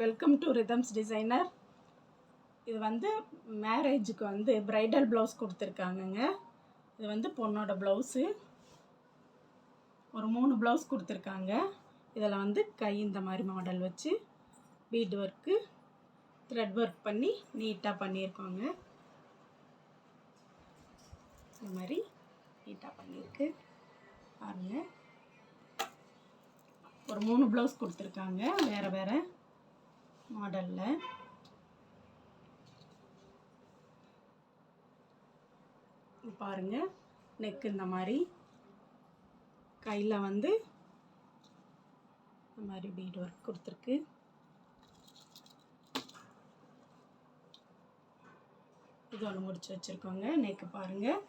Welcome to rhythms designer இது வந்து மேரேஜுக்கு வந்து ப்ரைடல் ப்ளவுஸ் கொடுத்துருக்காங்கங்க. இது வந்து பொண்ணோட ப்ளவுஸு ஒரு மூணு ப்ளவுஸ் கொடுத்துருக்காங்க. இதில் வந்து கை இந்த மாதிரி மாடல் வச்சு பீட் ஒர்க்கு த்ரெட் ஒர்க் பண்ணி நீட்டாக பண்ணியிருக்கோங்க. இந்த மாதிரி நீட்டாக பண்ணியிருக்கு. பாருங்கள் ஒரு மூணு ப்ளவுஸ் கொடுத்துருக்காங்க. வேறு வேறு. மாடலில். பாருங்க நெக் இந்த மாதிரி. கையில் வந்து இந்த மாதிரி பீட் ஒர்க் கொடுத்துருக்கு. இது ஒன்று முடிச்சு வச்சுருக்கோங்க. நெக்கு பாருங்கள்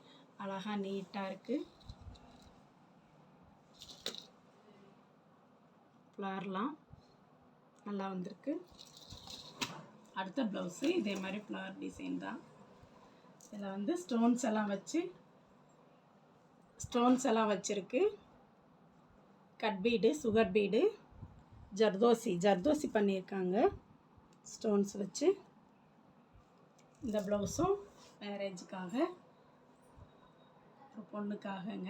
அழகாக நீட்டாக இருக்குது ஃப்ளார்லாம் நல்லா வந்திருக்கு. அடுத்த ப்ளவுஸு இதே மாதிரி ஃப்ளவர் டிசைன் தான். இதில் வந்து ஸ்டோன்ஸ் எல்லாம் வச்சு ஸ்டோன்ஸ் எல்லாம் வச்சுருக்கு. கட் பீடு சுகர் பீடு ஜர்தோசி ஜர்தோசி பண்ணியிருக்காங்க. ஸ்டோன்ஸ் வச்சு. இந்த ப்ளவுஸும் மேரேஜுக்காக பொண்ணுக்காகங்க.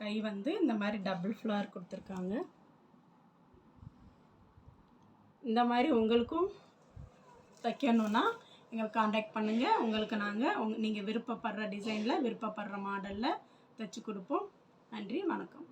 கை வந்து இந்த மாதிரி டபுள் ஃப்ளவர் கொடுத்துருக்காங்க. இந்த மாதிரி உங்களுக்கும் தைக்கணுன்னா எங்களுக்கு காண்டாக்ட் பண்ணுங்கள் உங்களுக்கு நாங்கள் உங் நீங்கள் விருப்பப்படுற டிசைனில் விருப்பப்படுற மாடலில் தைச்சி கொடுப்போம். நன்றி வணக்கம்.